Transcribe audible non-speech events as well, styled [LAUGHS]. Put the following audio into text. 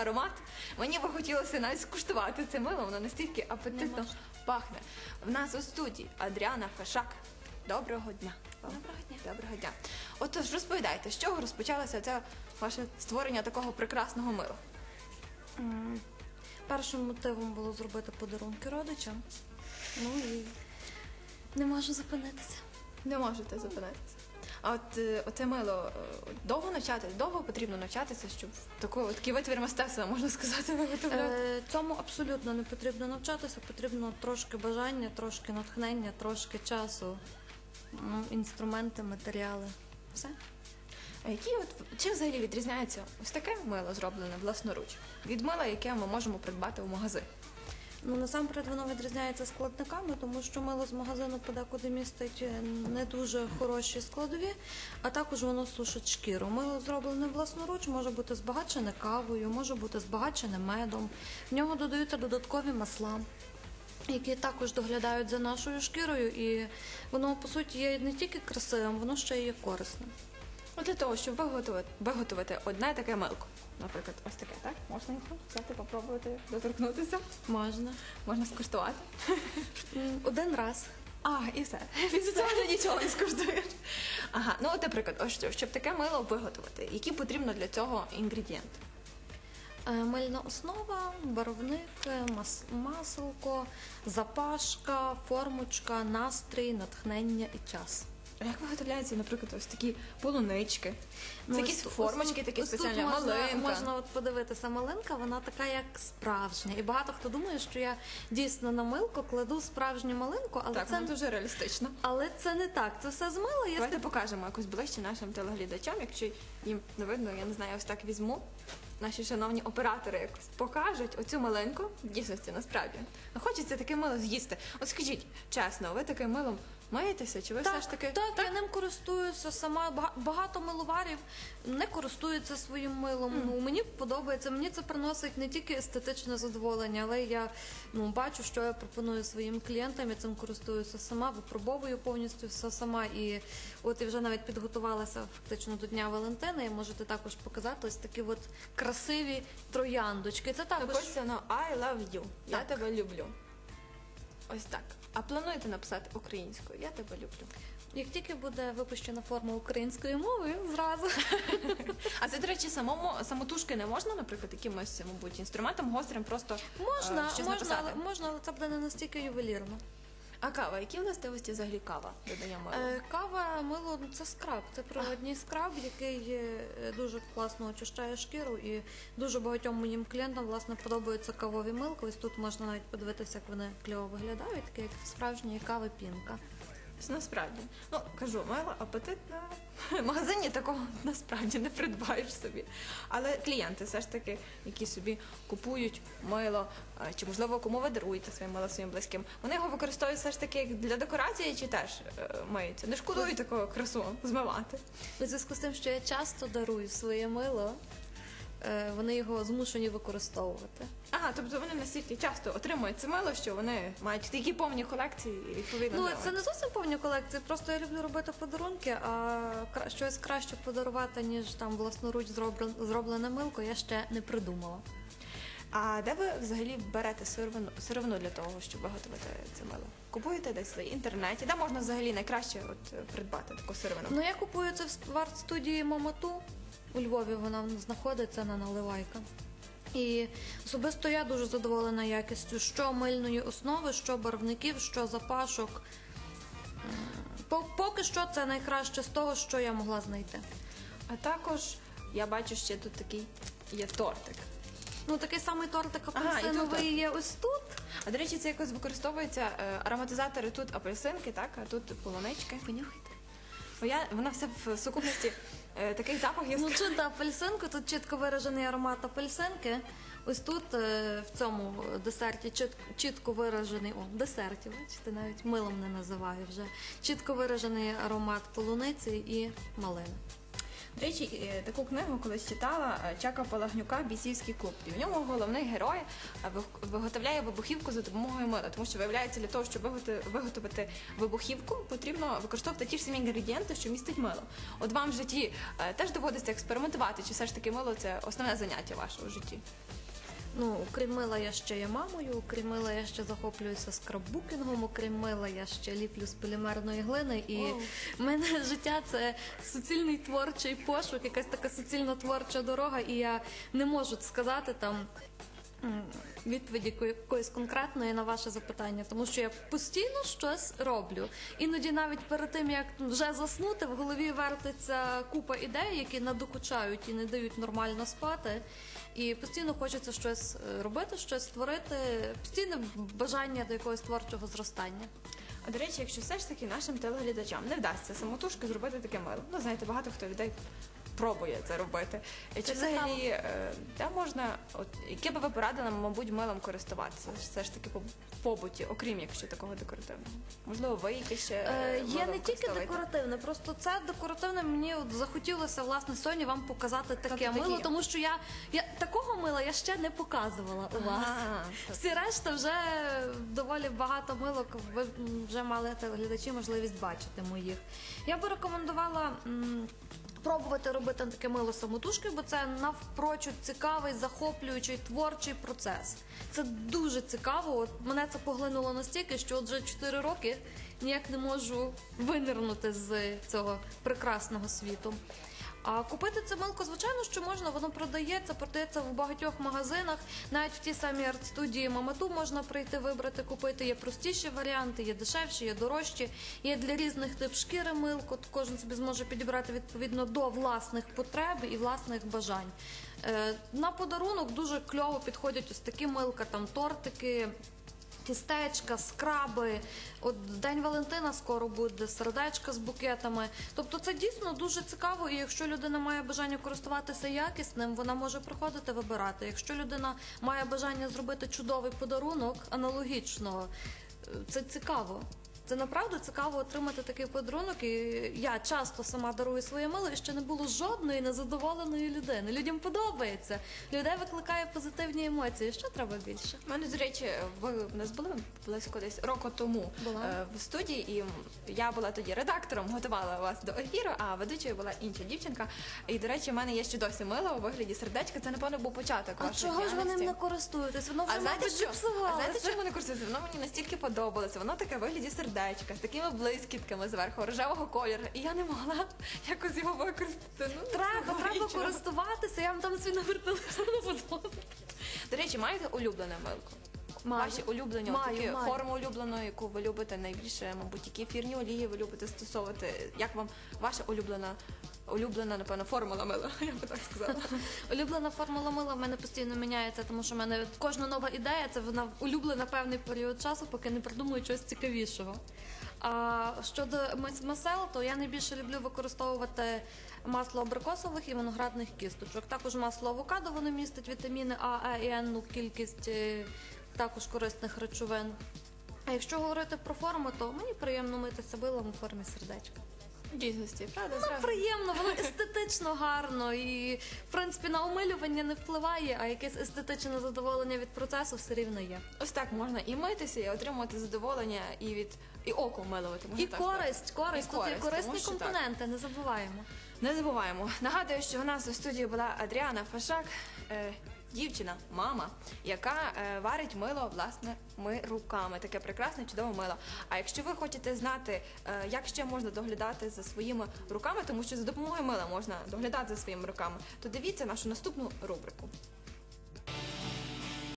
аромат. Мені би хотілося навіть скуштувати це мило, воно настільки апетитно пахне. В нас у студії Адріана Фешак. Доброго дня. вам. Доброго дня. Доброго дня. Отож, розповідайте, з чого розпочалося це ваше створення такого прекрасного мила? М, Першим мотивом було зробити подарунки родичам. Ну і не можу зупинитися. Не можете зупинитися. А от е, оце мило е, довго навчатися, довго потрібно навчатися, щоб таку, такий витвір мистецтва, можна сказати, виготовляти. Е, Цьому абсолютно не потрібно навчатися, потрібно трошки бажання, трошки натхнення, трошки часу, ну, інструменти, матеріали. Все. А які от чим взагалі відрізняється ось таке мило зроблене власноруч від мила, яке ми можемо придбати в магазині? Ну насамперед воно відрізняється складниками, тому що мило з магазину подекуди містить е, не дуже хороші складові, а також воно сушить шкіру. Мило зроблене власноруч може бути збагачене кавою, може бути збагачене медом. В нього додаються додаткові масла. Які також доглядають за нашою шкірою, і воно по суті є не тільки красивим, воно ще й є корисним. От для того, щоб виготовити, виготовити одне таке милко, наприклад, ось таке, так? Можна його взяти, попробувати, доторкнутися, Можна можна скуштувати. Один раз. А, і все. [LAUGHS] Після цього вже нічого не скуштуєш. Ага, ну от, наприклад, ось що, щоб таке мило виготовити, які потрібно для цього інгредієнти? Е, Мильна основа, барвник, мас- маселко, запашка, формочка, настрій, натхнення і час. А як виготовляються, наприклад, ось такі полунички? Це Ну, якісь ось формочки, ось тут- такі ось тут спеціальні, можна, малинка. Можна от подивитися, малинка, вона така як справжня. І багато хто думає, що я дійсно на милку кладу справжню малинку, але, Так, це, дуже реалістично. але це не так. Це все з мила. Я Давайте покажемо якось ближче нашим телеглядачам. Якщо їм не видно, я не знаю, ось так візьму. Наші шановні оператори якось покажуть оцю малинку в дійсності насправді. Ну, Хочеться таке мило з'їсти. От скажіть чесно, ви таким милом миєтеся? Чи ви Так, все ж таки так, я ним користуюся сама. Бага- Багато миловарів не користуються своїм милом. Ну мені подобається. Мені це приносить не тільки естетичне задоволення, але я ну бачу, що я пропоную своїм клієнтам. Я цим користуюся сама, випробовую повністю все сама. І от я вже навіть підготувалася фактично до Дня Валентина. І можете також показати ось такі от красиві трояндочки. Це також написано I love you. Я Так. тебе люблю. Ось так. А плануєте написати українською? Я тебе люблю. як тільки буде випущена форма української мови, зразу. [LAUGHS] А це, до речі, самому самотужки не можна, наприклад, якимось, мабуть, інструментом гострим просто е, Можна, щось можна, написати. але можна, але це буде не настільки ювелірно. А кава, які властивості взагалі кава додає мило? Е, Кава, мило це скраб. Це природній скраб, який е, дуже класно очищає шкіру. І дуже багатьом моїм клієнтам власне подобаються кавові милки. Ось тут можна навіть подивитися, як вони кльово виглядають, такі як справжні кави пінка. Насправді, ну кажу, мило апетитно. В [LAUGHS] магазині такого насправді не придбаєш собі. Але клієнти все ж таки, які собі купують мило, чи можливо кому ви даруєте своє мило своїм близьким, вони його використовують все ж таки для декорації чи теж е, миються. Не шкодують такого красу змивати. У зв'язку з тим, що я часто дарую своє мило, е, вони його змушені використовувати. Ага, тобто вони настільки часто отримують це мило, що вони мають такі повні колекції і відповідно. Ну, це не зовсім повні колекції, просто я люблю робити подарунки, а кра- щось краще подарувати, ніж там власноруч зроблен- зроблене милко, я ще не придумала. А де ви взагалі берете сировину, сировину для того, щоб виготовити це мило? Купуєте десь в інтернеті? Де можна взагалі найкраще от, е, придбати таку сировину? Ну, я купую це в арт-студії Момату. У Львові вона знаходиться на наливайка. І особисто я дуже задоволена якістю що мильної основи, що барвників, що запашок. Поки що це найкраще з того, що я могла знайти. А також я бачу ще тут такий є тортик. Ну, такий самий тортик Ага, і тут апельсиновий так. є ось тут. А до речі, це якось використовується е, ароматизатори тут апельсинки, так, а тут полунички. Понюхайте. Бо я вона все в сукупності е, такий запах Ну, яскравий. чути апельсинку, тут чітко виражений аромат апельсинки. Ось тут е, в цьому десерті чіт- чітко виражений, о, десерті, бачите, навіть милом не називаю вже. Чітко виражений аромат полуниці і малини. До речі, е, таку книгу колись читала е, Чака Палагнюка Бійцівський клуб. І в ньому головний герой е, виготовляє вибухівку за допомогою мила, тому що виявляється, для того, щоб виготовити вибухівку, потрібно використовувати ті ж самі інгредієнти, що містить мило. От вам в житті теж доводиться експериментувати, чи все ж таки мило це основне заняття вашого в житті? Ну, окрім мила, я ще є мамою, окрім мила, я ще захоплююся скраббукінгом, окрім мила, я ще ліплю з полімерної глини. І в мене [LAUGHS] життя це суцільний творчий пошук, якась така суцільно творча дорога, і я не можу сказати там. Відповіді ко- якоїсь конкретної на ваше запитання, тому що я постійно щось роблю. Іноді навіть перед тим як вже заснути, в голові вертиться купа ідей, які надокучають і не дають нормально спати. І постійно хочеться щось е, робити, щось створити, постійне бажання до якогось творчого зростання. А до речі, якщо все ж таки нашим телеглядачам не вдасться самотужки зробити таке мило. Ну, знаєте, багато хто людей пробує це робити. Чи Це взагалі е, де можна, от яке би ви порадили, мабуть, милом користуватися? Все ж таки по побуті, окрім якщо такого декоративного? Можливо, ви якесь ще Е, е, є не тільки декоративне, просто це декоративне. Мені от захотілося власне сьогодні вам показати таке таке мило, є. тому що я, я такого мила я ще не показувала у вас. Ага. [LAUGHS] Всі решта вже доволі багато милок. Ви м, вже мали телеглядачі можливість бачити моїх. Я би рекомендувала. м, Пробувати робити таке мило самотужки, бо це навпрочуд цікавий, захоплюючий творчий процес. Це дуже цікаво. От мене це поглинуло настільки, що от вже 4 роки ніяк не можу винирнути з цього прекрасного світу. А купити це милко, звичайно, що можна, воно продається, продається в багатьох магазинах. Навіть в тій самій арт-студії Мамату можна прийти вибрати, купити. Є простіші варіанти, є дешевші, є дорожчі. Є для різних тип шкіри милко. Кожен собі зможе підібрати відповідно до власних потреб і власних бажань. Е, на подарунок дуже кльово підходять ось такі милка, там тортики. Тістечка, скраби, от День Валентина скоро буде, сердечка з букетами. Тобто це дійсно дуже цікаво, і якщо людина має бажання користуватися якісним, вона може приходити вибирати. Якщо людина має бажання зробити чудовий подарунок, аналогічно, е, це цікаво. Це направду цікаво отримати такий подарунок. І я часто сама дарую своє мило, і ще не було жодної незадоволеної людини. Людям подобається. Людей викликає позитивні емоції. Що треба більше? У мене, до речі, ви в нас були близько десь року тому Була. е, в студії, і я була тоді редактором, готувала вас до ефіру, а ведучою була інша дівчинка. І, до речі, в мене є ще досі мило у вигляді сердечка. Це, напевно, був початок А вашої чого ж ви ним діяльності. не користуєтесь? Воно вже А знаєте мабуть, що? А зіпсувалося. знаєте, чому не користуюся? Воно мені настільки подобалося. Воно таке в вигляді сердечка з такими блискітками зверху, рожевого кольору. І я не могла якось його використати. Ну, Треба, треба користуватися. Я вам там свій номер телефону подзвоню. До речі, маєте улюблене вилку? Маю. Ваші улюблені Маю, такі маю. форму улюбленої, яку ви любите найбільше, мабуть, які ефірні олії ви любите стосовувати. Як вам ваша улюблена, улюблена, напевно, формула мила? [LAUGHS] Я би так сказала. [LAUGHS] Улюблена формула мила в мене постійно міняється, тому що в мене кожна нова ідея це вона улюблена певний період часу, поки не придумую чогось цікавішого. А щодо масел, то я найбільше люблю використовувати масло абрикосових і виноградних кісточок. Також масло авокадо, воно містить вітаміни А, Е і Н, ну, кількість е, також корисних речовин. А якщо говорити про форму, то мені приємно митися билом у формі сердечка. Дійсності, правда? Воно зразу. приємно, воно [LAUGHS] естетично гарно і в принципі на омилювання не впливає, а якесь естетичне задоволення від процесу все рівно є. Ось так можна і митися, і отримувати задоволення, і від і око милувати. І так користь, користь, І тут є корисні тому що так. компоненти, не забуваємо. Не забуваємо. Нагадую, що у нас у студії була Адріана Фашак, е, дівчина, мама, яка е, варить мило власними руками. Таке прекрасне, чудове мило. А якщо ви хочете знати, е, як ще можна доглядати за своїми руками, тому що за допомогою мила можна доглядати за своїми руками, то дивіться нашу наступну рубрику.